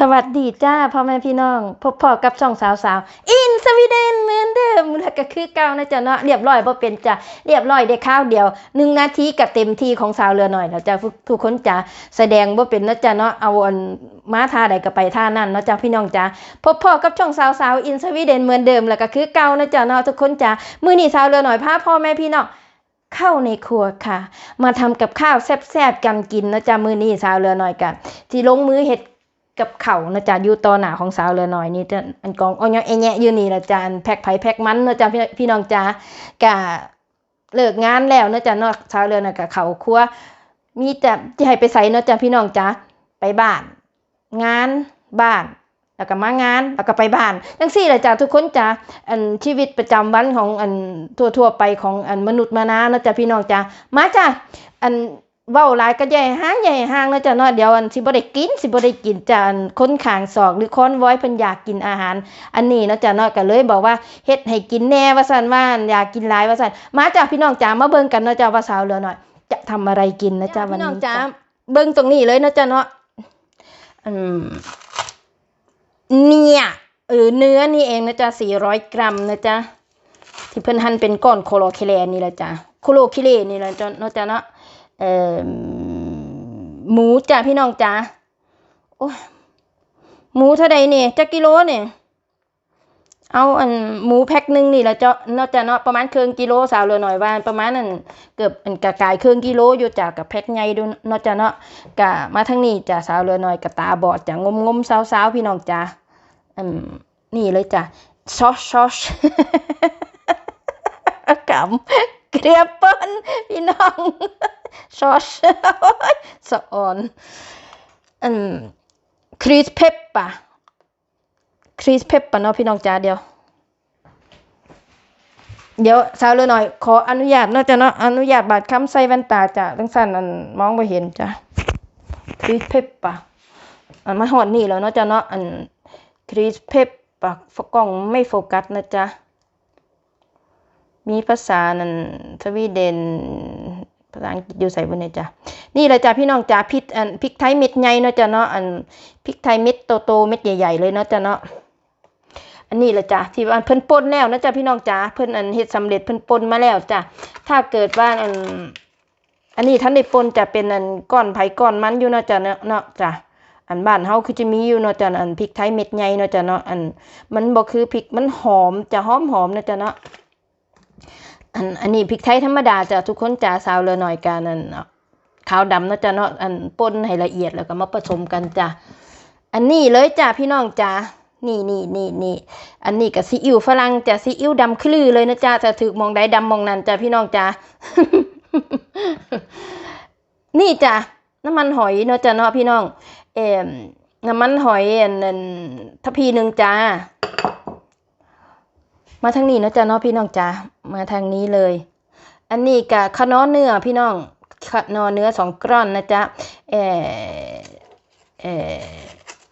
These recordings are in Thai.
สวัสดีจ้าพ่อแม่พี่น้อง พบพ่อกับช่องสาวสาวๆอินสวีเดนเหมือนเดิมแล้วก็คือเก่านะจ๊ะเนาะเรียบร้อยบ่เป็นจ้ะเรียบร้อยได้ข้าวเดียวหนึ่งนาทีกับเต็มที่ของสาวเรือหน่อยแล้วจ้ะทุกคนจ้ะแสดงบ่เป็นนะจ๊ะเนาะเอาอันมาท่าใดก็ไปท่านั้นนะจ้ะพี่น้องจ้ะพบพ่อกับช่องสาวสาวๆอินสวีเดนเหมือนเดิมแล้วก็คือเก่านะจ๊ะเนาะทุกคนจ้ะมื้อนี้สาวเรือหน่อยพาพ่อแม่พี่น้องเข้าในครัวค่ะ มาทำกับข้าวแซ่บๆกันกินนะจ๊ะมื้อนี้สาวเรือหน่อยกันที่ลงมือเฮ็ด กับเขานะจ๊ะอยู่ต่อหน้าของสาวเรือน้อยนี่จะอันกองอ้อยแอะอยู่นี่ละจ้ะแพ็กไผ่แพ็กมันนะจ๊ะพี่พี่น้องจ้ากะเลิกงานแล้วนะจ๊ะนาะสาวเรือน่ะกะเขาครัวมีแต่ที่ให้ไปใส่นะจ๊ะพี่น้องจ้าไปบ้าน งานบ้านแล้วก็มางานแล้วก็ไปบ้านจังซี่แหละจ้ะทุกคนจ้ะอันชีวิตประจำวันของอันทั่วๆไปของอันมนุษย์มานานะจ๊ะพี่น้องจ้ะมาจ้ะอัน เว้าหลายก็ใหญ่ห้างใหญ่ห้างนะจ๊ะเนาะเดี๋ยวอันสิบ่ได้กินสิบ่ได้กินจ้ะอันคนข้างศอกหรือคนว้อยเพิ่นอยากกินอาหาร อันนี้เนาะจ๊ะเนาะก็เลยบอกว่าเฮ็ดให้กินแน่ว่าซั่นว่าอยากกินหลายว่าซั่นมาจ้ะพี่น้องจ๋ามาเบิ่งกันเนาะจ้ะว่าสาวเหลือหน่อย จะทำอะไรกินนะจ๊ะวันนี้พี่น้องจ๋าเบิ่งตรงนี้เลยเนาะจ๊ะเนาะอืมเนี่ยเออเนื้อนี่เองนะจ๊ะ400 กรัมนะจ๊ะที่เพิ่นหั่นเป็นก้อนโคโลเคเลนี่แหละจ้ะโคโลเคเลนี่แหละจ้ะเนาะจ๊ะเนาะ เอ่อหมูจ้ะพี่น้องจ้าโอ้ยหมูเท่าใดนี่จักกิโลเนี่ยเอาอันหมูแพ็คหนึ่งนี่และเจ้านาะจ้ะเนาะประมาณครึ่งกิโลสาวเหลือหน่อยว่าประมาณนั้นเกือบอันกะกายครึ่งกิโลอยู่จ้ะกับแพ็คใหญ่ดูนาะจ้ะเนาะกะมาทางนี้จ้ะสาวเหลือหน่อยกับตาบอดจ้ะงมงมๆสาวพี่น้องจ้าอืมนี่เลยจ้ะซอสซอสกำ เกลียบเปิ้นพี่น้องซอสสะอ่อนอืมครีสเพปปะครีสเพปปะเนาะพี่น้องจ้าเดียว เดี๋ยวสาวเลยหน่อย ขออนุญาตเนาะจ้ะเนาะอนุญาตบาดคำใส่แว่นตาจ้ะทั้งสั้นอันมองไม่เห็นจ้ะครีสเพปปะอันมาหอดนี่แล้วเนาะจ้ะเนาะอันครีสเพปปะกล้องไม่โฟกัสนะจ๊ะ มีภาษานั่นสวีเดนภาษาอังกฤษอยู่ใส่บนเนี่ยจ้ะนี่แหละจ้ะพี่น้องจ้ะพริกอันพริกไทยเม็ดใหญ่เนาะจ้ะเนาะอันพริกไทยเม็ดโตๆเม็ดใหญ่ๆเลยเนาะจ้ะเนาะอันนี้แหละจ้ะที่ว่าเพิ่นป่นแล้วนะจ้ะพี่น้องจ้ะเพิ่นอันเฮ็ดสำเร็จเพิ่นป่นมาแล้วจ้ะถ้าเกิดว่าอันอันนี้ท่านได้ป่นจะเป็นอันก้อนไผ่ก้อนมันอยู่เนาะจ้ะเนาะเนาะจ้ะอันบ้านเฮาคือจะมีอยู่เนาะจ้ะอันพริกไทยเม็ดใหญ่เนาะจ้ะเนาะอันมันบ่คือพริกมันหอมจะหอมหอมๆเนาะจ้ะเนาะ อันอันนี้พริกไทยธรรมดาจะทุกคนจ้าสาวเลยหน่อยกันนั่นเนาะขาวดำนะจ้ะเนาะอันป่นให้ละเอียดแล้วก็มาผสมกันจ้ะอันนี้เลยจ้ะพี่น้องจ้านี่นี่นี่นี่อันนี้กับซีอิ๊วฝรั่งจ้ะซีอิ๊วดำคลือเลยนะจ้าถ้าถือมองใดดำมองนั้นจ้ะพี่น้องจ้านี่จ้ะน้ำมันหอยเนาะจ้ะเนาะพี่น้องเอ่มน้ำมันหอยอันนั้นทัพพีหนึ่งจ้า มาทางนี้เนาะจ้ะเนาะพี่น้องจ้ามาทางนี้เลย อันนี้กะขนอเนื้อพี่น้องขนอเนื้อสองกร่อนนะจ๊ะเออเออ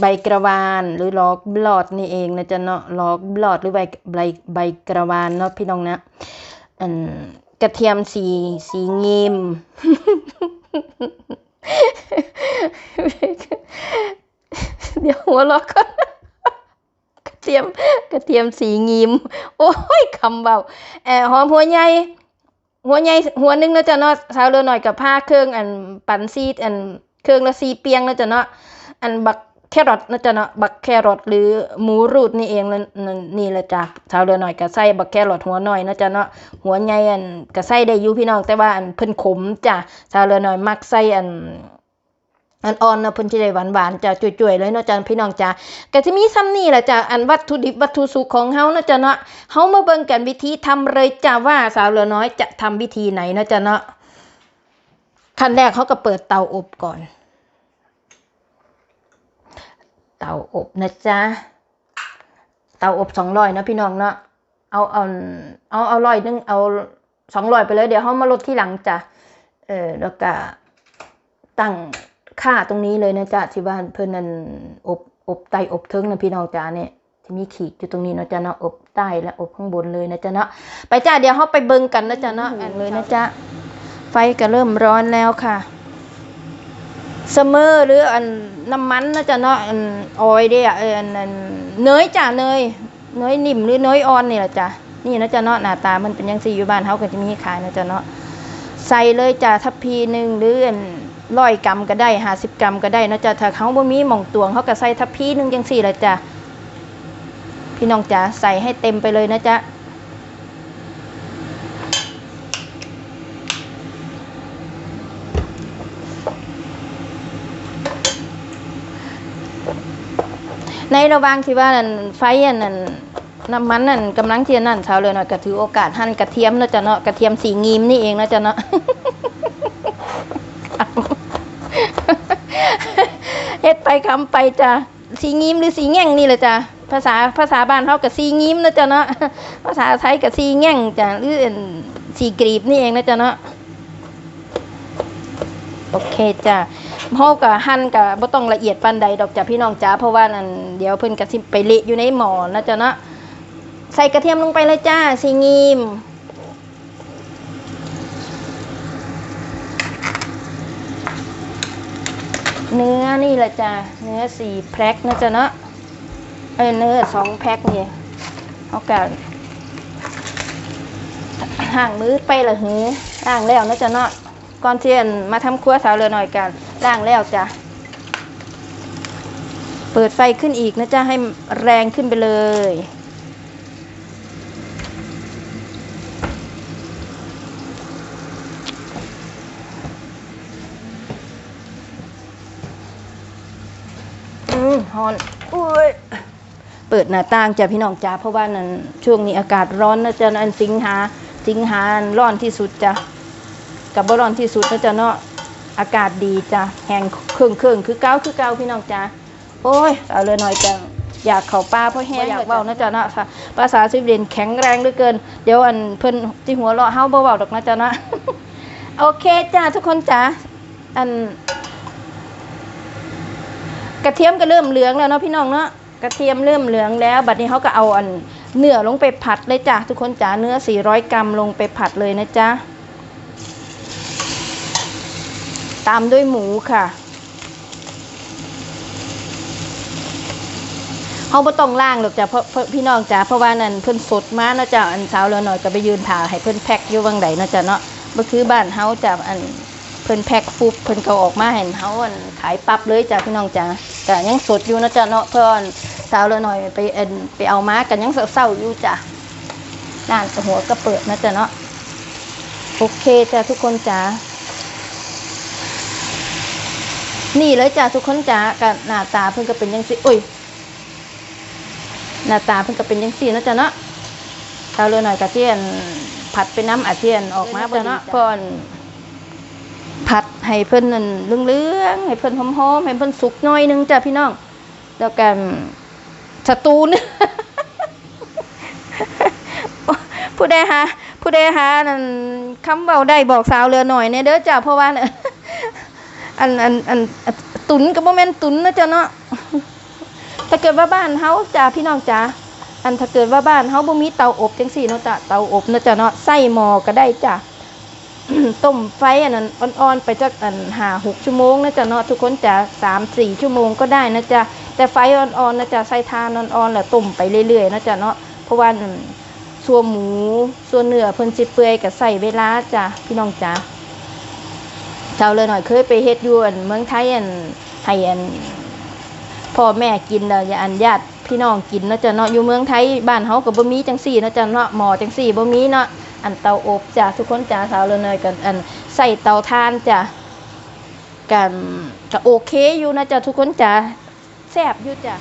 ใบกระวานหรือลอกบลอดนี่เองนะจ๊ะเนาะลอกบลอดหรือใบใบใบกระวานเนาะพี่น้องนะอันกระเทียมสีสีเงิมเดี๋ยวหัวเราะก่อน ทียมกระเทียมสีงิม โอ้ยคำเบาแออหอมหัวใหญ่หัวใหญ่หัวหนึงเนาะจ้ะเนาะสาวเรือหน่อยกับผ้าเครื่องอันปันซีดอันเครื่องละสีเปียงเนาะจ้ะเนาะอันบักแครอทเนาะจ้ะเนาะบักแครอทหรือหมูรูดนี่เองนั่นนี่แหละจ้ะสาวเรือหน่อยก็ใส่บักแครอทหัวหน่อยเนาะจ้ะเนาะหัวใหญ่อันก็ใส่ได้อยู่พี่น้องแต่ว่าอันเพิ่นขมจ้ะสาวเรือหน่อยมักใส่อัน อันอ่อนเนาะเพิ่นสิได้หวานๆจ้ะจ่ยๆเลยเนาะจ้ะพี่น้องจ้ะก็สิมีซ้ำนี่แหละจ้ะอันวัตถุดิบวัตถุสุขของเฮาเนาะจ้ะเนาะเฮามาเบิ่งกันวิธีทำเลยจ้ะว่าสาวเหลือน้อยจะทำวิธีไหนเนาะจ้ะเนาะขั้นแรกเขาก็เปิดเตาอบก่อน เตาอบนะจ๊ะเตาอบ200นะพี่น้องเนาะเอาเอาเอาเอาร้อยนึงเอา200ไปเลยเดี๋ยวเฮามาลดที่หลังจ้ะเออแล้วก็ตั้ง ค่าตรงนี้เลยนะจ๊ะที่บ้านเพื่อนนั่นอบอบใต้อบเทิงนะพี่น้องจ้าเนี่ยที่มีขีดอยู่ตรงนี้เนาะจ๊ะเนาะอบใต้และอบข้างบนเลยนะจ๊ะเนาะไปจ้าเดี๋ยวเราไปเบิ่งกันนะจ๊ะเนาะอันเลยนะจ๊ะไฟก็เริ่มร้อนแล้วค่ะเสมอหรืออันน้ำมันนะจ๊ะเนาะอันออยเด้อะเอออันอันเนยจ้ะเนยเนยนิ่มหรือเนยอ่อนนี่แหละจ้ะนี่นะจ๊ะเนาะหน้าตามันเป็นยังสี่อยู่บ้านเฮาก็จะมีขายนะจ๊ะเนาะใส่เลยจ้ะทัพพีหนึ่งหรืออัน ร้อยกรัมก็ได้ห้าสิบกรัมก็ได้นะจ๊ะถ้าเขาบ่มีหม่องตวงเขาก็ใส่ทัพพีหนึ่งจังสี่ละจ้ะพี่น้องจ๋าใส่ให้เต็มไปเลยนะจ๊ะในระหว่างที่ว่านั่นไฟอันนั้นน้ำมันนั่นกำลังเทียนนั่นเช้าเลยเนาะก็ถือโอกาสหั่นกระเทียมนาะจ้ะเนาะกระเทียมสีงีมนี่เองนาะจ้ะเนาะ เฮ็ด ไปคำไปจ้ะสีงีมหรือสีแง่งนี่แหละจ้ะภาษาภาษาบ้านเฮากับสีงีมนะจ้ะเนาะภาษาไทยกับสีแง่งจ้ะหรือสีกรีบนี่เองนะจ้ะเนาะโอเคจ้ะเฮาก็หั่นก็บ่ต้องละเอียดปานใดดอกจ้ะพี่น้องจ๋าเพราะว่านั่นเดี๋ยวเพิ่นก็สิไปเละอยู่ในหมอนะจ๊ะเนาะใส่กระเทียมลงไปเลยจ้าสิงีม เนื้อนี่แหละจ้ะเนื้อสี่แพ็คนะจ๊ะเนาะเอ้ยเนื้อสองแพ็คนี่เฮาก็ห่างมือไปละหือล้างแล้วนะจ๊ะเนาะก่อนเทียนมาทำครัวสาวเรือหน่อยกันล้างแล้วจ้ะเปิดไฟขึ้นอีกนะจ๊ะให้แรงขึ้นไปเลย มฮอนอุ้ยเปิดหน้าต่างจ้ะพี่น้องจ้าเพราะว่านั้นช่วงนี้อากาศร้อนนะจ๊ะอันสิงหาสิงหาร้อนที่สุดจ้ะกับบ่ร้อนที่สุดนะจ๊ะเนาะอากาศดีจ้ะแห้งเครื่องเครื่องคือเก้าคือเก้าพี่น้องจ้าโอ้ยเอาเลยหน่อยจังอยากเข้าป่าเพราะแห้งอยากเว้านะจ๊ะเนาะค่ะภาษาสวีเดนแข็งแรงเหลือเกิน เดี๋ยวอันเพิ่นที่หัวเราะเฮาบ่เว้าดอกนะจ๊ะเนาะโอเคจ้าทุกคนจ้าอัน กระเทียมก็เริ่มเหลืองแล้วเนาะพี่น้องเนาะกระเทียมเริ่มเหลืองแล้ว บัดนี้เขาก็เอาอันเนื้อลงไปผัดเลยจ้ะทุกคนจ้าเนื้อ 400 กรัมลงไปผัดเลยนะจ๊ะตามด้วยหมูค่ะเขาบ่ต้องล่างหรอกจ้ะเพราะเพราะพี่น้องจ้าเพราะว่านั่นเพิ่นสดมาเนาะจ้ะอันเช้าแล้วหน่อยก็ไปยืนถ่าให้เพิ่นแพ็คอยู่วังใดเนาะจ้ะเนาะบ่คือบ้านเฮาจ้ะอัน พิ่นแพ็คปุ๊บเพิ่นก็ออกมาให้เฮาอันขายปั๊บเลยจ้ะพี่น้องจ้าก็ยังสดอยู่นะจ้ะเนาะเพิ่นเช้าแล้วหน่อยไปเอ็นไปเอามากันยังเศร้าๆอยู่จ้ะร้านหัวก็เปิดนะจ้ะเนาะโอเคจ้ะทุกคนจ้านี่เลยจ้าทุกคนจ้ากับหน้าตาเพิ่นก็เป็นยังสิอุ้ยหน้าตาเพิ่นก็เป็นยังสินะจ๊ะเนาะเท่าเลยหน่อยกะเทียนผัดไปน้ำอาเทียนออกมาบ่เนาะเพิ่น ผัดให้เพิ่นนั่นเลืองๆให้เพิ่นหอมๆให้เพิ่นสุกหน่อยหนึงจ้ะพี่น้อง แล้วกันสตูนผู้ใดหาผู้ใดหานั่นคำเว้าได้บอกสาวเรือหน่อยเนี่ยเด้อจ้ะเพราะว่าเนี่ยอันอันอันตุนก็บ่แม่นตุนนะจ๊ะเนาะถ้าเกิดว่าบ้านเฮาจ้าพี่น้องจ้าอันถ้าเกิดว่าบ้านเฮาบ่มีเตาอบจังซี่เนาะจ้ะเตาอบนะจ๊ะเนาะใส่หม้อก็ได้จ้ะ ต้มไฟอันนั้นอ่อนๆไปจักอัน5 6ชั่วโมงนะจ๊ะเนาะทุกคนจ้ะ3 4ชั่วโมงก็ได้นะจ๊ะแต่ไฟอ่อนๆนะจ๊ะใส่ทานอ่อนๆแล้วต้มไปเรื่อยๆนะจ๊ะเนาะเพราะว่าอันส่วนหมูส่วนเนื้อเพิ่นสิเปื่อยก็ใส่เวลาจ้ะพี่น้องจ้าเจ้าเลยหน่อยเคยไปเฮ็ดอยู่อันเมืองไทยอันให้อันพ่อแม่กินแล้วอย่าอันญาติพี่น้องกินนาะจ้ะเนาะอยู่เมืองไทยบ้านเฮาก็บ่มีจังซี่นาะจ้ะเนาะหม้อจังซี่บ่มีเนาะ อันเตาอบจ้ะทุกคนจ้ะสาวเลยหน่ยกันอันใส่เตาถ่านจ้ะกันก็โอเคอยู่นะจ้ะทุกคนจ้ะแซ่บอยู่จ้ะ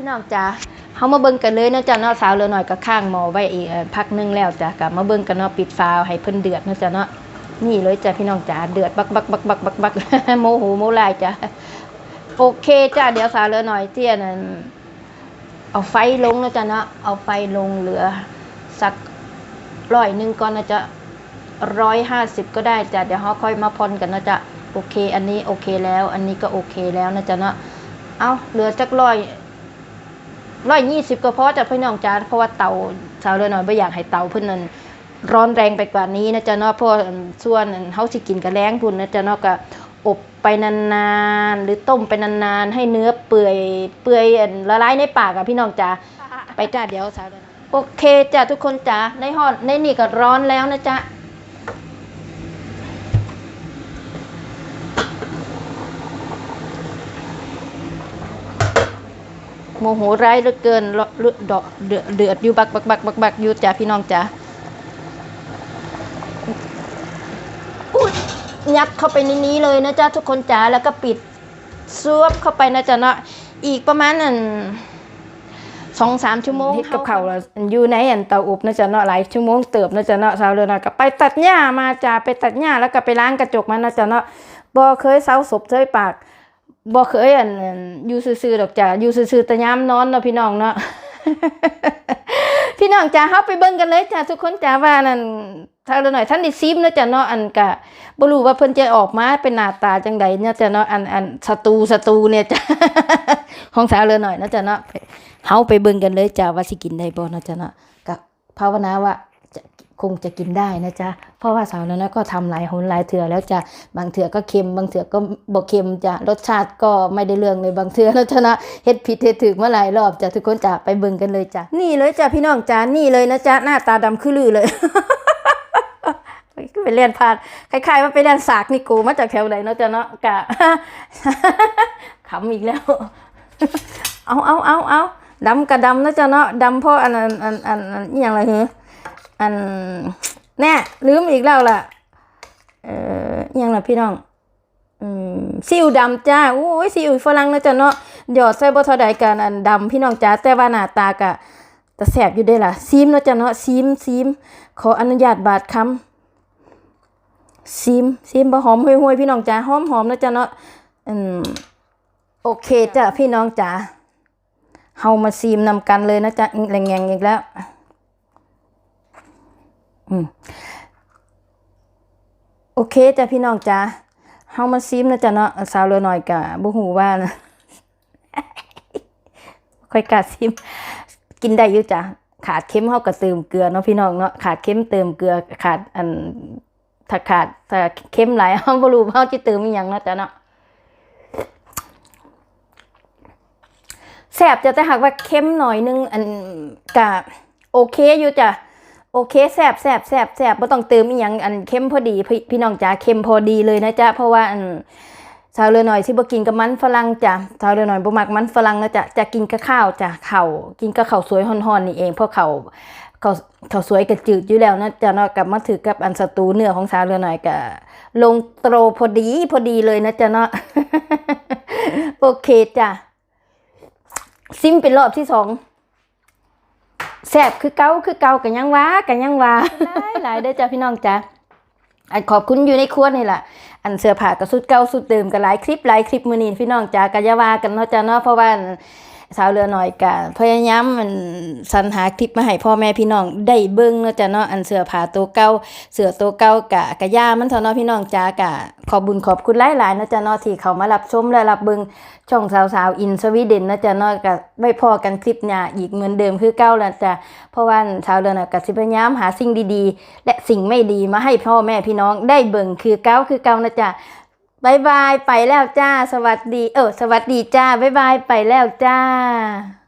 พี่น้องจ้าเฮามาเบิ่งกันเลยนะจ้ะเนาะสาวเลือหน่อยก็ข้างหมอไว้อีกพักนึงแล้วจ้ะก็มาเบิ่งกันเนาะปิดฝาให้เพิ่นเดือดนะจ้ะเนาะนี่เลยจ้ะพี่น้องจ้าเดือดบักบักบักบักบักบักโมโหโมลายจ้ะโอเคจ้ะเดี๋ยวสาวเลือหน่อยเตี้ยนั่นเอาไฟลงนะจ้ะเนาะเอาไฟลงเหลือสักร้อยหนึ่งก่อนนะจ๊ะร้อยห้าสิบก็ได้จ้ะเดี๋ยวเฮาค่อยมาพอนกันนะจ๊ะโอเค อันนี้โอเคแล้ว อันนี้ก็โอเคแล้วนะจ๊ะเนาะเอาเหลือจักร้อย ร้อยยี่สิบก็พอจะพี่น้องจ้าเพราะว่าเตาสาวเลยหน่อยไม่อยากให้เตาเพิ่นนั้นร้อนแรงไปกว่านี้นะจ๊ะเนาะเพราะว่าส่วนเฮาสิกินกระแล้งพุ่นนะจ๊ะเนาะก็อบไปนานๆ หรือต้มไปนานๆ ให้เนื้อเปื่อยเปื่อยอันละลายในปากอะพี่น้องจ้าไปจ้าเดี๋ยวสาวเลยโอเคจ้ะทุกคนจ้าในหอดในนี่ก็ร้อนแล้วนะจ๊ะ โมโหร้ายเหลือเกินเลาะเลือดดอกเดือดเดือดอยู่บักบักบักบักบักอยู่จ้ะพี่น้องจ้าอุ๊ยยัดเข้าไปในนี้เลยนะจ๊ะทุกคนจ้าแล้วก็ปิดซวบเข้าไปนะจ๊ะเนาะอีกประมาณนั่นสองสามชั่วโมงเฮ็ดกับเขาวแล้วอยู่ในอันเตาอบนะจ๊ะเนาะหลายชั่วโมงเติบนะจ๊ะเนาะสาวเรือนน่ะก็ไปตัดหญ้ามาจ้าไปตัดหญ้าแล้วก็ไปล้างกระจกมานะจ๊ะเนาะบ่เคยเซาศพเซยปาก บ่เคยอันอยู่ซื่อๆดอกจ้ะอยู่ซื่อๆแต่ยามนอนเนาะพี่น้องเนาะพี่น้องจ้าเฮาไปเบิ่งกันเลยจ้าทุกคนจ้าว่านั่นถ้าเราหน่อยท่านด้ซิมเนาะจ้ะเนาะอันกะบ่รู้ว่าเพิ่นจะออกมาเป็นหน้าตาจังใดเนาะจ้ะเนาะอันอันสตูสตูเนี่ยจ้ะของสาวเรือหน่อยเนาะจ้ะเนาะเฮาไปเบิ่งกันเลยจ้าว่าสิกินได้บ่เนาะจ้ะเนาะก็ภาวนาว่าจะ คงจะกินได้นะจ๊ะเพราะว่าสาวแล้วนะก็ทำหลายหนหลายเถื่อแล้วจ้ะบางเถื่อก็เค็ม บางเถื่อก็บ่เค็มจ้ะรสชาติก็ไม่ได้เรื่องเลยบางเถื่อแล้วจ้ะนะเฮ็ดผิดเฮ็ดถูกเมาหลายรอบจ้ะทุกคนจ้ะไปเบิ่งกันเลยจ้ะนี่เลยจ้ะพี่น้องจ้ะนี่เลยนะจ๊ะหน้าตาดำคือลือเลยก็ไปเรียนผ่านคล้ายๆว่าไปเรียนสากนี่กูมาจากแถวไหนเนาะจ้ะเนาะกะขำอีกแล้ว เอาเอาเอาเอาดำกระดำนะจ๊ะเนาะดำเพราะอันอันอันอันอันอย่างไรเหรอ อันแน่ลืมอีกแล้วล่ะ เอ่อย่างไรพี่น้องอืมซีอิ๊วดำจ้าโอ้ยซีอิ๊วฝรั่งนะจ๊ะเนาะหยอดใส่บ่เท่าใดกันอันดำพี่น้องจ้าแต่ว่าหน้าตากะแต่แสบอยู่เด้ล่ะซีมนะจ๊ะเนาะซีมซีมขออนุญาตบาดคำซีมซีมบ่หอมห่วยๆพี่น้องจ้าหอมหอมนะจ๊ะเนาะอืมโอเคจ้ะพี่น้องจ้าเฮามาซีมนำกันเลยนะจ๊ะแรงแงงอีกแล้ว โอเคจ้ะพี่น้องจ้าเฮามาซีมนะจ๊ะเนาะสาวเรือหน่อยกะบ่ฮู้ว่านะค่อยกล้าซิม กินได้อยู่จ้ะขาดเค็มเฮาก็เติมเกลือเนาะพี่น้องเนาะขาดเค็มเติมเกลือขาดอันถ้าขาดถ้าเค็มหลายเฮาบ่รู้ว่าเฮาสิเติมอีหยังนะจ้ะเนาะแซ่บจะแต่หากว่าเค็มหน่อยนึงอันกะโอเคอยู่จ้ะ โอเคแซบแซบแซบแซบไม่ต้องเติมอีหยังอันเข้มพอดีพี่พี่น้องจ๋าเข้มพอดีเลยนะจ๊ะเพราะว่าอันสาวเรือหน่อยที่บ่กินกับมันฝรั่งจ้ะสาวเรือหน่อยบ่มักมันฝรั่งนะจ๊ะจะกินกับข้าวจ้ะข้ากินกับข้าวสวยฮ้อนๆนี่เองเพราะเข้าวข้าวข้าสวยก็จืดอยู่แล้วนะจ๊ะเนาะกับมาถือกับอันสตูเนื้อของสาวเรือหน่อยก็ลงโตรพอดีพอดีเลยนะจ๊ะเนาะโอเคจ้ะซิมเป็นรอบที่สอง แซ่บคือเก่าคือเก่ากันยังว่ากันยังว่าหลายหลายเด้จ้าพี่น้องจ้าอันขอบคุณอยู่ในครัวนี่แหละอันเสื้อผ้าก็สุดเก่าสุดเดิมกันหลายคลิปหลายคลิปมือนีพี่น้องจ้าก็อย่าวากันเนาะจ้าเนาะเพราะว่า สาวเรือหน่อยกะพยายามมันสรรหาคลิปมาให้พ่อแม่พี่น้องได้เบิ่งเนาะจ้าเนาะอันเสือผ้าตัวเก่าเสือตัวเก่ากะกะย่ามันเท่าเนาะพี่น้องจ้ากะขอบบุญขอบคุณหลายๆเนาะจ้าเนาะที่เขามารับชมและรับเบิ่งช่องสาวสาวอินสวีเดนนะจ๊ะเนาะก็ไม่พอกันคลิปหน้าอีกเหมือนเดิมคือเก้าแล้วจ้ะเพราะว่าชาวเดือนน่ะก็สิพยายามหาสิ่งดีๆ และสิ่งไม่ดีมาให้พ่อแม่พี่น้องได้เบิ่งคือเก้าคือเก้านะจ๊ะ บายบายไปแล้วจ้า สวัสดี เออ สวัสดีจ้าบายบายไปแล้วจ้า